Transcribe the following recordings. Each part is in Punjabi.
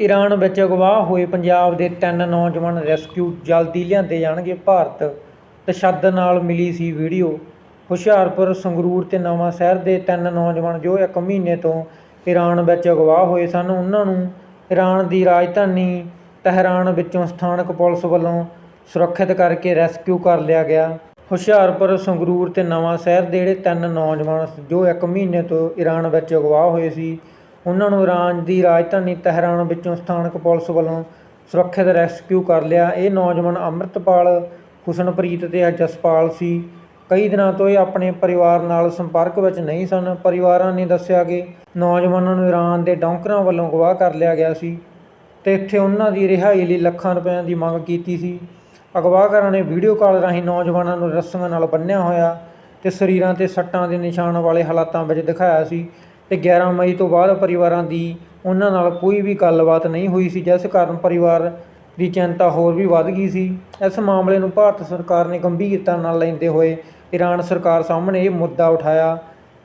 ਈਰਾਨ ਵਿੱਚ ਅਗਵਾ ਹੋਏ ਪੰਜਾਬ ਦੇ ਤਿੰਨ ਨੌਜਵਾਨ ਰੈਸਕਿਊ ਜਲਦੀ ਲਿਆਂਦੇ ਜਾਣਗੇ। ਭਾਰਤ ਤਸ਼ੱਦਦ ਨਾਲ ਮਿਲੀ ਸੀ ਵੀਡੀਓ। ਹੁਸ਼ਿਆਰਪੁਰ, ਸੰਗਰੂਰ ਤੇ ਨਵਾਂ ਸ਼ਹਿਰ ਦੇ ਤਿੰਨ ਨੌਜਵਾਨ ਜੋ ਇੱਕ ਮਹੀਨੇ ਤੋਂ ਈਰਾਨ ਵਿੱਚ ਅਗਵਾ ਹੋਏ ਸਨ, ਉਹਨਾਂ ਨੂੰ ਈਰਾਨ ਦੀ ਰਾਜਧਾਨੀ ਤਹਿਰਾਨ ਵਿੱਚੋਂ ਸਥਾਨਕ ਪੁਲਿਸ ਵੱਲੋਂ ਸੁਰੱਖਿਅਤ ਕਰਕੇ ਰੈਸਕਿਊ ਕਰ ਲਿਆ ਗਿਆ। ਹੁਸ਼ਿਆਰਪੁਰ, ਸੰਗਰੂਰ ਤੇ ਨਵਾਂ ਸ਼ਹਿਰ ਦੇ ਜਿਹੜੇ ਤਿੰਨ ਨੌਜਵਾਨ ਜੋ ਇੱਕ ਮਹੀਨੇ ਤੋਂ ਈਰਾਨ ਵਿੱਚ ਅਗਵਾ ਹੋਏ ਸੀ ਉਹਨਾਂ ਨੂੰ ਈਰਾਨ ਦੀ ਰਾਜਧਾਨੀ ਤਹਿਰਾਨ ਵਿੱਚੋਂ ਸਥਾਨਕ ਪੁਲਿਸ ਵੱਲੋਂ ਸੁਰੱਖਿਅਤ ਰੈਸਕਿਊ ਕਰ ਲਿਆ। ਇਹ ਨੌਜਵਾਨ ਅੰਮ੍ਰਿਤਪਾਲ ਹੁਸਨਪ੍ਰੀਤ ਅਤੇ ਜਸਪਾਲ ਸੀ। ਕਈ ਦਿਨਾਂ ਤੋਂ ਇਹ ਆਪਣੇ ਪਰਿਵਾਰ ਨਾਲ ਸੰਪਰਕ ਵਿੱਚ ਨਹੀਂ ਸਨ। ਪਰਿਵਾਰਾਂ ਨੇ ਦੱਸਿਆ ਕਿ ਨੌਜਵਾਨਾਂ ਨੂੰ ਈਰਾਨ ਦੇ ਡੌਂਕਰਾਂ ਵੱਲੋਂ ਅਗਵਾ ਕਰ ਲਿਆ ਗਿਆ ਸੀ ਤੇ ਇੱਥੇ ਉਹਨਾਂ ਦੀ ਰਿਹਾਈ ਲਈ ਲੱਖਾਂ ਰੁਪਏ ਦੀ ਮੰਗ ਕੀਤੀ ਸੀ। ਅਗਵਾਹਕਾਰਾਂ ਨੇ ਵੀਡੀਓ ਕਾਲ ਰਾਹੀਂ ਨੌਜਵਾਨਾਂ ਨੂੰ ਰੱਸੀਆਂ ਨਾਲ ਬੰਨ੍ਹਿਆ ਹੋਇਆ ਤੇ ਸਰੀਰਾਂ ਤੇ ਸੱਟਾਂ ਦੇ ਨਿਸ਼ਾਨ ਵਾਲੇ ਹਾਲਾਤਾਂ ਵਿੱਚ ਦਿਖਾਇਆ ਸੀ। ਅਤੇ 11 ਮਈ ਤੋਂ ਬਾਅਦ ਪਰਿਵਾਰਾਂ ਦੀ ਉਹਨਾਂ ਨਾਲ ਕੋਈ ਵੀ ਗੱਲਬਾਤ ਨਹੀਂ ਹੋਈ ਸੀ, ਜਿਸ ਕਾਰਨ ਪਰਿਵਾਰ ਦੀ ਚਿੰਤਾ ਹੋਰ ਵੀ ਵੱਧ ਗਈ ਸੀ। ਇਸ ਮਾਮਲੇ ਨੂੰ ਭਾਰਤ ਸਰਕਾਰ ਨੇ ਗੰਭੀਰਤਾ ਨਾਲ ਲੈਂਦੇ ਹੋਏ ਈਰਾਨ ਸਰਕਾਰ ਸਾਹਮਣੇ ਇਹ ਮੁੱਦਾ ਉਠਾਇਆ।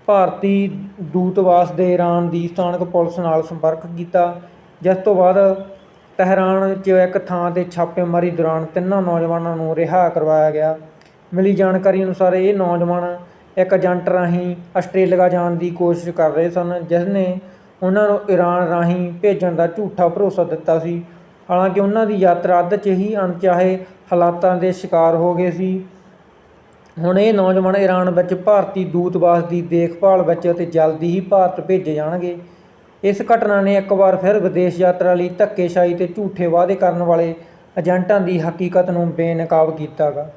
ਭਾਰਤੀ ਦੂਤਵਾਸ ਦੇ ਈਰਾਨ ਦੀ ਸਥਾਨਕ ਪੁਲਿਸ ਨਾਲ ਸੰਪਰਕ ਕੀਤਾ, ਜਿਸ ਤੋਂ ਬਾਅਦ ਤਹਿਰਾਨ 'ਚ ਇੱਕ ਥਾਂ ਤੇ ਛਾਪੇਮਾਰੀ ਦੌਰਾਨ ਤਿੰਨਾਂ ਨੌਜਵਾਨਾਂ ਨੂੰ ਰਿਹਾ ਕਰਵਾਇਆ ਗਿਆ। ਮਿਲੀ ਜਾਣਕਾਰੀ ਅਨੁਸਾਰ ਇਹ ਨੌਜਵਾਨ ਇੱਕ ਏਜੰਟ ਰਾਹੀਂ ਆਸਟ੍ਰੇਲੀਆ ਜਾਣ ਦੀ ਕੋਸ਼ਿਸ਼ ਕਰ ਰਹੇ ਸਨ ਜਿਸ ਨੇ ਉਹਨਾਂ ਨੂੰ ਈਰਾਨ ਰਾਹੀਂ ਭੇਜਣ ਦਾ ਝੂਠਾ ਭਰੋਸਾ ਦਿੱਤਾ ਸੀ। ਹਾਲਾਂਕਿ ਉਹਨਾਂ ਦੀ ਯਾਤਰਾ ਅੱਧ 'ਚ ਹੀ ਅਣਚਾਹੇ ਹਾਲਾਤਾਂ ਦੇ ਸ਼ਿਕਾਰ ਹੋ ਗਏ ਸੀ। ਹੁਣ ਇਹ ਨੌਜਵਾਨ ਈਰਾਨ ਵਿੱਚ ਭਾਰਤੀ ਦੂਤਵਾਸ ਦੀ ਦੇਖਭਾਲ ਵਿੱਚ ਅਤੇ ਜਲਦੀ ਹੀ ਭਾਰਤ ਭੇਜੇ ਜਾਣਗੇ। ਇਸ ਘਟਨਾ ਨੇ ਇੱਕ ਵਾਰ ਫਿਰ ਵਿਦੇਸ਼ ਯਾਤਰਾ ਲਈ ਧੱਕੇਸ਼ਾਹੀ ਤੇ ਝੂਠੇ ਵਾਅਦੇ ਕਰਨ ਵਾਲੇ ਏਜੰਟਾਂ ਦੀ ਹਕੀਕਤ ਨੂੰ ਬੇਨਕਾਬ ਕੀਤਾ ਗਾ।